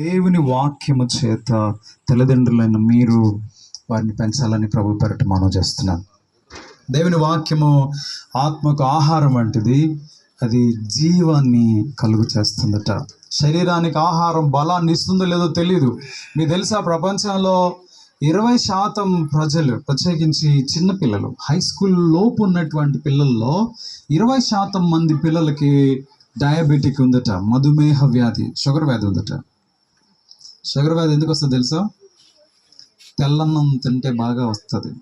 దేవుని వాక్యము చేత తల్లిదండ్రులైన మీరు వారిని పెంచాలని ప్రభు పెరట మనం చేస్తున్నాను. దేవుని వాక్యము ఆత్మకు ఆహారం వంటిది అది జీవాన్ని కలుగు చేస్తుందట. శరీరానికి ఆహారం బలాన్ని ఇస్తుందో లేదో తెలియదు మీకు తెలుసా ప్రపంచంలో ఇరవై శాతం ప్రజలు ప్రత్యేకించి చిన్నపిల్లలు హై స్కూల్ లోపు ఉన్నటువంటి పిల్లల్లో ఇరవై శాతం మంది పిల్లలకి డయాబెటిక్ ఉందట మధుమేహ వ్యాధి షుగర్ వ్యాధి ఉందట. షుగర్ వ్యాధి ఎందుకు వస్తుంది తెలుసా? తెల్లన్నం తింటే బాగా వస్తుంది.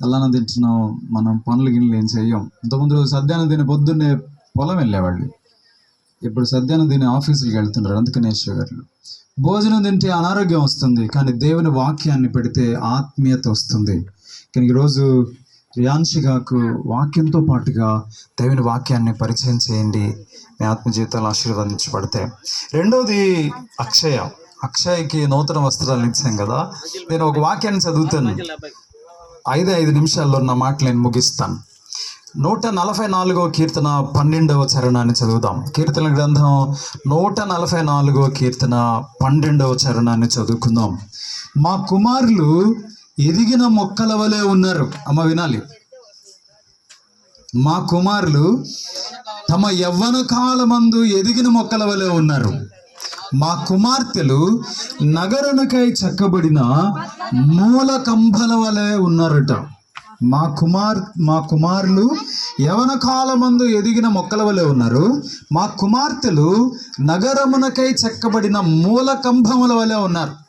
తెల్లన్నం తింటున్న మనం పనులు గిన్నెలు ఏం చెయ్యం. ఇంతకుముందు సద్యానం తిని పొద్దున్నే పొలం వెళ్ళేవాళ్ళు. ఇప్పుడు సద్యానం తిని ఆఫీసులకు వెళ్తున్నారు అందుకనే షుగర్లు. భోజనం తింటే అనారోగ్యం వస్తుంది కానీ దేవుని వాక్యాన్ని పెడితే ఆత్మీయత వస్తుంది. కానీ ఈరోజు రియాన్షిగాకు వాక్యంతో పాటుగా దేవుని వాక్యాన్ని పరిచయం చేయండి. మీ ఆత్మ జీవితాలు ఆశీర్వదించబడతాయి రెండోది అక్షయ. అక్షయకి నూతన వస్త్రాలు ఇచ్చాం కదా. నేను ఒక వాక్యాన్ని చదువుతాను. ఐదు ఐదు నిమిషాల్లో ఉన్న మాటలు నేను ముగిస్తాను. నూట నలభై నాలుగో కీర్తన పన్నెండవ చరణాన్ని చదువుదాం. కీర్తన గ్రంథం నూట నలభై నాలుగో కీర్తన పన్నెండవ చరణాన్ని చదువుకుందాం. మా కుమారులు ఎదిగిన మొక్కల వలె ఉన్నారు. అమ్మ వినాలి. మా కుమారులు తమ యవ్వన కాలమందు ఎదిగిన మొక్కల వలె ఉన్నారు. మా కుమార్తెలు నగరనకై చెక్కబడిన మూల కంబల వలె ఉన్నారట. మా కుమార్ మా కుమారులు యవన కాలమందు ఎదిగిన మొక్కల వలె ఉన్నారు. మా కుమార్తెలు నగరమునకై చెక్కబడిన మూల కంభముల వలె ఉన్నారు.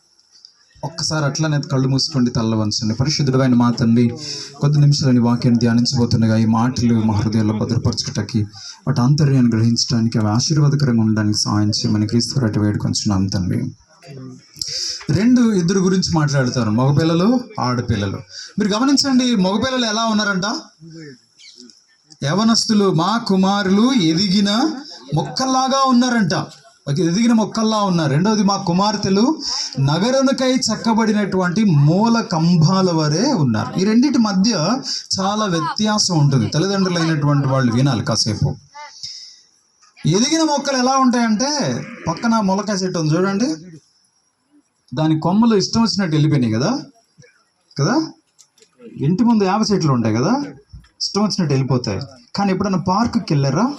ఒక్కసారి అట్లనే కళ్ళు మూసుకోండి తల్లవంచండి పరిశుద్ధుడైన మా తండ్రి కొద్ది నిమిషాలని వాక్యాన్ని ధ్యానించబోతుండగా ఈ మాటలు మా హృదయాల్లో భద్రపరచుటకి వాటి ఆంతర్యాన్ని గ్రహించడానికి అవి ఆశీర్వాదకరంగా ఉండడానికి సహాయం చేయమని క్రీస్తు రాటి వేడుకొంచున్నాం తండ్రి. రెండు ఇద్దరు గురించి మాట్లాడతారు మగపిల్లలు ఆడపిల్లలు. మీరు గమనించండి మగపిల్లలు ఎలా ఉన్నారంట? యవనస్తులు మా కుమారులు ఎదిగిన మొక్కల్లాగా ఉన్నారంట. ఎదిగిన మొక్కల్లా ఉన్నారు. రెండవది మా కుమార్తెలు నగరముకై చెక్కబడినటువంటి మూల కంభాల వరే ఉన్నారు. ఈ రెండింటి మధ్య చాలా వ్యత్యాసం ఉంటుంది. తల్లిదండ్రులైనటువంటి వాళ్ళు వినాలి కాసేపు. ఎదిగిన మొక్కలు ఎలా ఉంటాయంటే పక్కన మొలక చెట్టు ఉంది చూడండి. దాని కొమ్మలు ఇష్టం వచ్చినట్టు వెళ్ళిపోయినాయి కదా. కదా? ఇంటి ముందు యాభై చెట్లు ఉంటాయి కదా. ఇష్టం వచ్చినట్టు వెళ్ళిపోతాయి. కానీ ఎప్పుడైనా పార్కుకి వెళ్ళారా?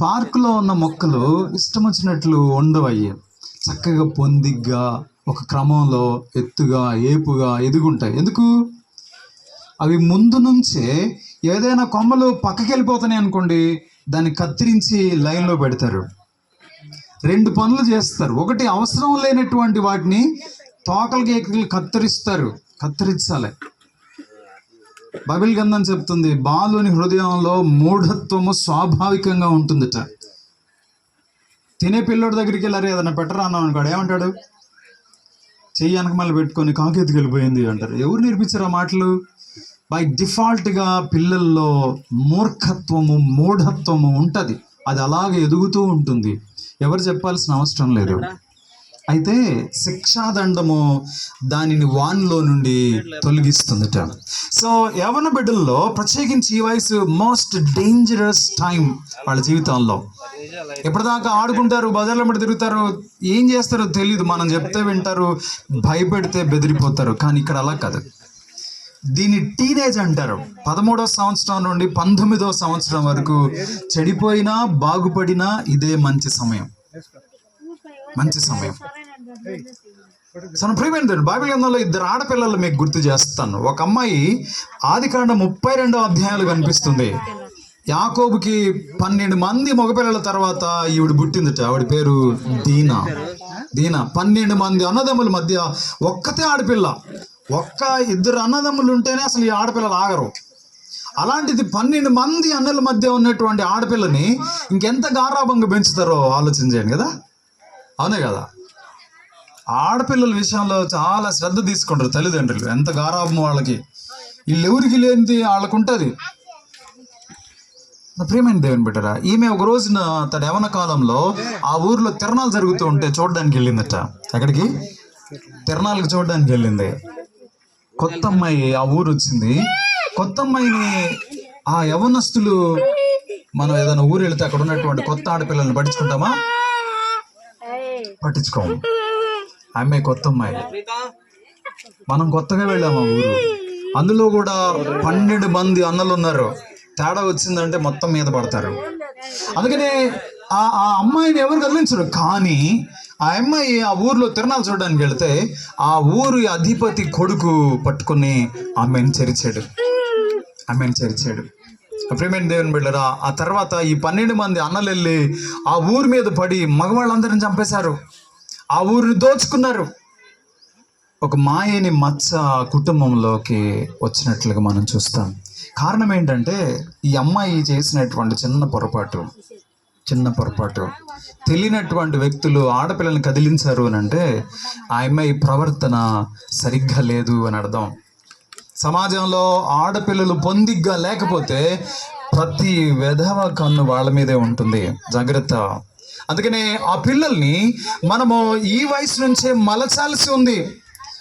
పార్కులో ఉన్న మొక్కలు ఇష్టం వచ్చినట్లు ఉండవయ్యి. చక్కగా పొందిగ్గా ఒక క్రమంలో ఎత్తుగా ఏపుగా ఎదుగుంటాయి. ఎందుకు? అవి ముందు నుంచే ఏదైనా కొమ్మలు పక్కకి వెళ్ళిపోతున్నాయి అనుకోండి దాన్ని కత్తిరించి లైన్లో పెడతారు. రెండు పనులు చేస్తారు. ఒకటి అవసరం లేనటువంటి వాటిని తోకలు కేకలు కత్తిరిస్తారు. కత్తిరించాలి. బైబిల్ గ్రంథం చెప్తుంది బాలుని హృదయంలో మూఢత్వము స్వాభావికంగా ఉంటుందిట. తినే పిల్లోడి దగ్గరికి వెళ్ళారు ఏదైనా పెట్టరా అన్నాం అనుకోడు ఏమంటాడు? చెయ్యి వెనక మళ్ళీ పెట్టుకొని కాకెత్తుకు వెళ్ళిపోయింది అంటారు. ఎవరు నేర్పించారు ఆ మాటలు? బై డిఫాల్ట్గా పిల్లల్లో మూర్ఖత్వము మూఢత్వము ఉంటుంది. అది అలాగే ఎదుగుతూ ఉంటుంది. ఎవరు చెప్పాల్సిన అవసరం లేదు. అయితే శిక్షాదండము దానిని వాన్లో నుండి తొలగిస్తుందట. సో యవన బిడ్డల్లో ప్రత్యేకించి ఈ వయసు మోస్ట్ డేంజరస్ టైం వాళ్ళ జీవితంలో. ఎప్పటిదాకా ఆడుకుంటారు బజార్లో పడి తిరుగుతారు ఏం చేస్తారో తెలియదు మనం చెప్తే వింటారు భయపెడితే బెదిరిపోతారు కానీ ఇక్కడ అలా కాదు. దీన్ని టీనేజ్ అంటారు. పదమూడో సంవత్సరం నుండి పంతొమ్మిదో సంవత్సరం వరకు చెడిపోయినా బాగుపడినా ఇదే మంచి సమయం. మంచి సమయం. తన ప్రియమైన బైబిల్ గ్రంథంలో ఇద్దరు ఆడపిల్లలు మీకు గుర్తు చేస్తాను. ఒక అమ్మాయి ఆదికాండ ముప్పై రెండో అధ్యాయాలు కనిపిస్తుంది. యాకోబుకి పన్నెండు మంది మగపిల్లల తర్వాత ఈవిడ పుట్టిందట. ఆవిడ పేరు దీనా. దీనా పన్నెండు మంది అన్నదమ్ముల మధ్య ఒక్కతే ఆడపిల్ల. ఒక్క ఇద్దరు అన్నదమ్ములు ఉంటేనే అసలు ఈ ఆడపిల్లలు ఆగరు. అలాంటిది పన్నెండు మంది అన్నల మధ్య ఉన్నటువంటి ఆడపిల్లని ఇంకెంత గారాభంగా పెంచుతారో ఆలోచన చేయండి కదా? అవునే కదా? ఆడపిల్లల విషయంలో చాలా శ్రద్ధ తీసుకుంటారు తల్లిదండ్రులు. ఎంత గారాభం వాళ్ళకి. వీళ్ళు ఎవరికి లేనిది వాళ్ళకు ఉంటుంది ప్రియమైన దేవుని బిడ్డరా ఈమె ఒక రోజున తన యవన కాలంలో ఆ ఊర్లో తిరణాలు జరుగుతూ ఉంటే చూడడానికి వెళ్ళిందట. ఎక్కడికి? తిరణాలకు చూడడానికి వెళ్ళింది. కొత్త అమ్మాయి ఆ ఊరు వచ్చింది కొత్త అమ్మాయిని ఆ యవనస్తులు మనం ఏదైనా ఊరు వెళ్తే అక్కడ ఉన్నటువంటి కొత్త ఆడపిల్లల్ని పట్టించుకుంటామా? పట్టించుకోము. ఆ అమ్మాయి కొత్త అమ్మాయి. మనం కొత్తగా వెళ్ళాము ఆ ఊరు. అందులో కూడా పన్నెండు మంది అన్నలు ఉన్నారు. తేడా వచ్చిందంటే మొత్తం మీద పడతారు. అందుకనే ఆ ఆ అమ్మాయిని ఎవరు కదిలించరు. కానీ ఆ అమ్మాయి ఆ ఊర్లో తిరణాలు చూడడానికి వెళితే ఆ ఊరి అధిపతి కొడుకు పట్టుకుని ఆమెను చెరిచాడు. ఆమెను చెరిచాడు. ప్రేమైన దేవుని బిడ్డరా ఆ తర్వాత ఈ పన్నెండు మంది అన్నలు వెళ్ళి ఆ ఊరి మీద పడి మగవాళ్ళందరిని చంపేశారు. ఆ ఊరిని దోచుకున్నారు. ఒక మాయని మచ్చ కుటుంబంలోకి వచ్చినట్లుగా మనం చూస్తాం. కారణం ఏంటంటే ఈ అమ్మాయి చేసినటువంటి చిన్న పొరపాటు చిన్న పొరపాటు. తెలియనటువంటి వ్యక్తులు ఆడపిల్లని కదిలించారు అని అంటే ఆ అమ్మాయి ప్రవర్తన సరిగ్గా లేదు అని అర్థం. సమాజంలో ఆడపిల్లలు పొందిగ్గా లేకపోతే ప్రతి విధవ కన్ను వాళ్ళ మీదే ఉంటుంది. జాగ్రత్త. అందుకనే ఆ పిల్లల్ని మనము ఈ వయసు నుంచే మలచాల్సి ఉంది.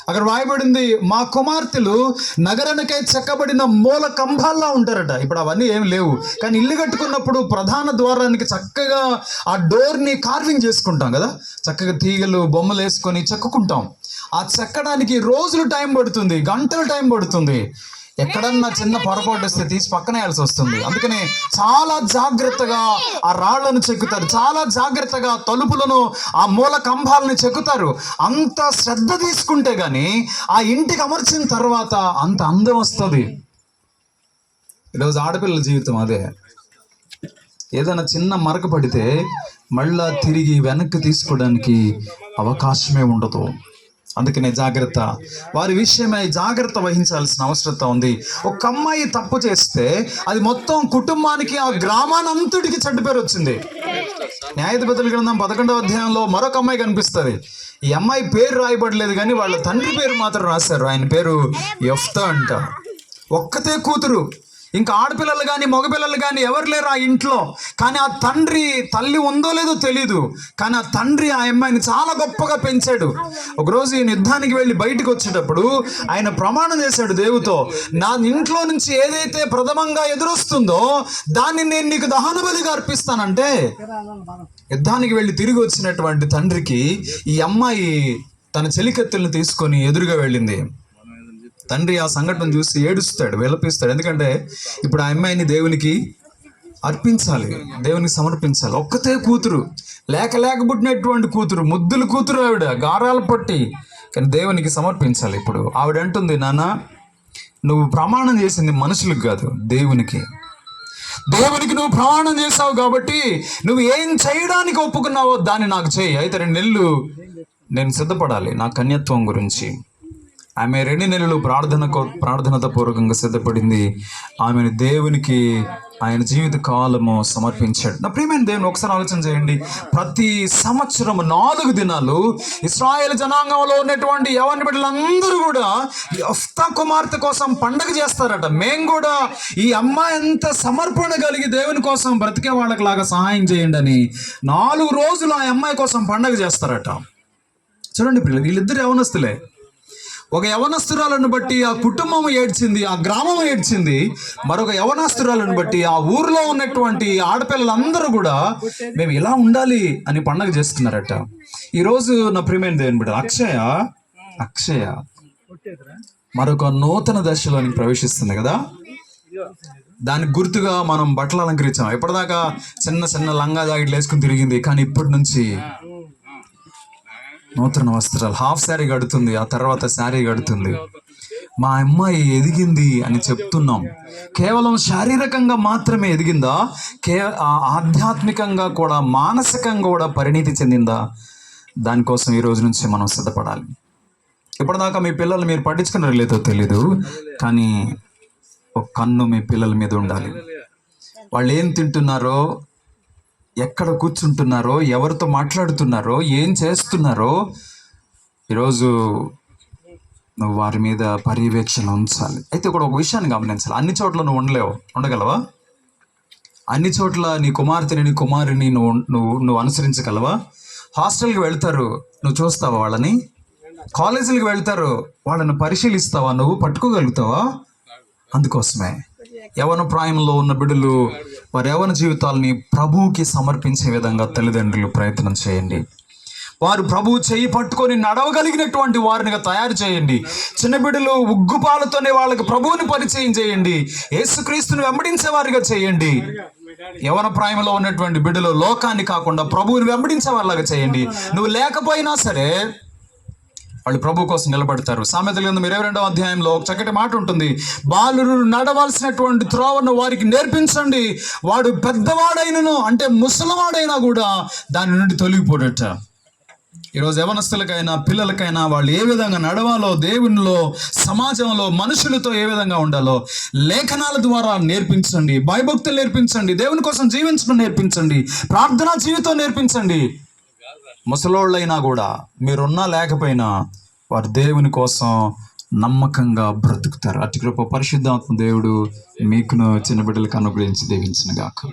అక్కడ రాయబడింది మా కుమార్తెలు నగరానికై చెక్కబడిన మూల కంభాల్లా ఉంటారట. ఇప్పుడు అవన్నీ ఏం లేవు. కానీ ఇల్లు కట్టుకున్నప్పుడు ప్రధాన ద్వారానికి చక్కగా ఆ డోర్ని కార్వింగ్ చేసుకుంటాం కదా? చక్కగా తీగలు బొమ్మలు వేసుకొని చెక్కుకుంటాం. ఆ చెక్కడానికి రోజులు టైం పడుతుంది గంటలు టైం పడుతుంది. ఎక్కడన్నా చిన్న పొరపాటు వస్తే తీసి పక్కనేయాల్సి వస్తుంది. అందుకనే చాలా జాగ్రత్తగా ఆ రాళ్ళను చెక్కుతారు. చాలా జాగ్రత్తగా తలుపులను ఆ మూల కంభాలను చెక్కుతారు. అంత శ్రద్ధ తీసుకుంటే కానీ ఆ ఇంటికి అమర్చిన తర్వాత అంత అందం వస్తుంది. ఈరోజు ఆడపిల్లల జీవితం అదే. ఏదైనా చిన్న మరక పడితే మళ్ళా తిరిగి వెనక్కి తీసుకోవడానికి అవకాశమే ఉండదు. అందుకనే జాగ్రత్త. వారి విషయమై జాగ్రత్త వహించాల్సిన అవసరత ఉంది. ఒక అమ్మాయి తప్పు చేస్తే అది మొత్తం కుటుంబానికి ఆ గ్రామానంతుడికి చెడ్డ పేరు వచ్చింది. న్యాయాధిపతుల గ్రంథం పదకొండవ అధ్యాయంలో మరొక అమ్మాయి కనిపిస్తుంది. ఈ అమ్మాయి పేరు రాయబడలేదు కానీ వాళ్ళ తండ్రి పేరు మాత్రం రాశారు. ఆయన పేరు ఎఫ్తా అంట. ఒక్కతే కూతురు. ఇంకా ఆడపిల్లలు కానీ మగపిల్లలు కానీ ఎవరు లేరు ఆ ఇంట్లో. కానీ ఆ తండ్రి తల్లి ఉందో లేదో తెలీదు. కానీ ఆ తండ్రి ఆ అమ్మాయిని చాలా గొప్పగా పెంచాడు. ఒకరోజు ఈయన యుద్ధానికి వెళ్ళి బయటకు వచ్చేటప్పుడు ఆయన ప్రమాణం చేశాడు దేవుతో. నా ఇంట్లో నుంచి ఏదైతే ప్రథమంగా ఎదురొస్తుందో దాన్ని నేను నీకు దహనబలిగా అర్పిస్తానంటే యుద్ధానికి వెళ్ళి తిరిగి వచ్చినటువంటి తండ్రికి ఈ అమ్మాయి తన చెలికత్తెలను తీసుకొని ఎదురుగా వెళ్ళింది. తండ్రి ఆ సంఘటన చూసి ఏడుస్తాడు విలపిస్తాడు. ఎందుకంటే ఇప్పుడు ఆ అమ్మాయిని దేవునికి అర్పించాలి దేవునికి సమర్పించాలి. ఒక్కతే కూతురు లేక లేక పుట్టినటువంటి కూతురు ముద్దుల కూతురు ఆవిడ గారాలు పట్టి కానీ దేవునికి సమర్పించాలి ఇప్పుడు. ఆవిడ అంటుంది నాన్న నువ్వు ప్రమాణం చేసింది మనుషులకు కాదు దేవునికి. దేవునికి నువ్వు ప్రమాణం చేసావు కాబట్టి నువ్వు ఏం చేయడానికి ఒప్పుకున్నావో దాన్ని నాకు చేయి. అయితే రెండు నెలలు నేను సిద్ధపడాలి నా కన్యత్వం గురించి. ఆమె రెండు నెలలు ప్రార్థన ప్రార్థనతో పూర్వకంగా సిద్ధపడింది. ఆమెను దేవునికి ఆయన జీవిత కాలము సమర్పించాడు. నా ప్రియమైన దేవుని ఒకసారి ఆలోచన చేయండి. ప్రతి సంవత్సరం నాలుగు దినాలు ఇస్రాయేల్ జనాంగంలో ఉన్నటువంటి యవన బిడ్డలందరూ కూడా ఈ కుమార్తె కోసం పండగ చేస్తారట. మేము కూడా ఈ అమ్మాయి ఎంత సమర్పణ కలిగి దేవుని కోసం బ్రతికే వాళ్ళకి లాగా సహాయం చేయండి అని నాలుగు రోజులు ఆ అమ్మాయి కోసం పండగ చేస్తారట. చూడండి పిల్లలు వీళ్ళిద్దరు యవనస్తులే. ఒక యవనస్తురాలను బట్టి ఆ కుటుంబం ఏడ్చింది ఆ గ్రామం ఏడ్చింది. మరొక యవనాస్తురాలను బట్టి ఆ ఊర్లో ఉన్నటువంటి ఆడపిల్లలందరూ కూడా మేము ఇలా ఉండాలి అని పండగ చేస్తున్నారట ఈరోజు నా ప్రియమైన దేవుని బిడ్డ అక్షయ అక్షయ. మరొక నూతన దశలోనికి ప్రవేశిస్తుంది కదా? దానికి గుర్తుగా మనం బట్టలు అలంకరించాం. ఎప్పటిదాకా చిన్న చిన్న లంగా జాకెట్లు వేసుకుని తిరిగింది కానీ ఇప్పటి నుంచి నూతన వస్త్రాలు. హాఫ్ శారీ కడుతుంది ఆ తర్వాత శారీ కడుతుంది. మా అమ్మాయి ఎదిగింది అని చెప్తున్నాం. కేవలం శారీరకంగా మాత్రమే ఎదిగిందా? కే ఆధ్యాత్మికంగా కూడా మానసికంగా కూడా పరిణితి చెందిందా? దానికోసం ఈ రోజు నుంచి మనం సిద్ధపడాలి. ఇప్పటిదాకా మీ పిల్లలు మీరు పట్టించుకున్నారో లేదో తెలీదు కానీ ఒక కన్ను మీ పిల్లల మీద ఉండాలి. వాళ్ళు ఏం తింటున్నారో ఎక్కడ కూర్చుంటున్నారో ఎవరితో మాట్లాడుతున్నారో ఏం చేస్తున్నారో ఈరోజు నువ్వు వారి మీద పర్యవేక్షణ ఉంచాలి. అయితే ఇక్కడ ఒక విషయాన్ని గమనించాలి. అన్ని చోట్ల నువ్వు ఉండలేవు. ఉండగలవా? అన్ని చోట్ల నీ కుమార్తెని నీ కుమారుని నువ్వు నువ్వు నువ్వు అనుసరించగలవా? హాస్టల్కి వెళ్తారు. నువ్వు చూస్తావా వాళ్ళని? కాలేజీలకు వెళ్తారు. వాళ్ళని పరిశీలిస్తావా? నువ్వు పట్టుకోగలుగుతావా? అందుకోసమే. యవన ప్రాయంలో ఉన్న బిడ్డలు వారి యవన జీవితాలని ప్రభువుకి సమర్పించే విధంగా తల్లిదండ్రులు ప్రయత్నం చేయండి. వారు ప్రభు చేయి పట్టుకొని నడవగలిగినటువంటి వారినిగా తయారు చేయండి. చిన్న బిడ్డలు ఉగ్గుపాలతోనే వాళ్ళకి ప్రభువుని పరిచయం చేయండి. యేసుక్రీస్తుని వెంబడించే వారిగా చేయండి. యవన ప్రాయంలో ఉన్నటువంటి బిడ్డలు లోకాన్ని కాకుండా ప్రభువుని వెంబడించే వాళ్ళగా చేయండి. నువ్వు లేకపోయినా సరే వాళ్ళు ప్రభు కోసం నిలబడతారు. సామెతల గ్రంథం ఇరవై రెండవ అధ్యాయంలో ఒక చక్కటి మాట ఉంటుంది. బాలురు నడవలసినటువంటి త్రోవను వారికి నేర్పించండి. వాడు పెద్దవాడైనను అంటే ముసలివాడైనా కూడా దాని నుండి తొలగిపోడట. ఈరోజు యవనస్తులకైనా పిల్లలకైనా వాళ్ళు ఏ విధంగా నడవాలో దేవునిలో సమాజంలో మనుషులతో ఏ విధంగా ఉండాలో లేఖనాల ద్వారా నేర్పించండి. భయభక్తులు నేర్పించండి. దేవుని కోసం జీవించడం నేర్పించండి. ప్రార్థనా జీవితం నేర్పించండి. ముసలోళ్ళైనా కూడా మీరున్నా లేకపోయినా వారు దేవుని కోసం నమ్మకంగా బ్రతుకుతారు. అతి కృప పరిశుద్ధాత్మ దేవుడు మీకును చిన్న బిడ్డలకు అనుగ్రహించి దీవించిన గాక.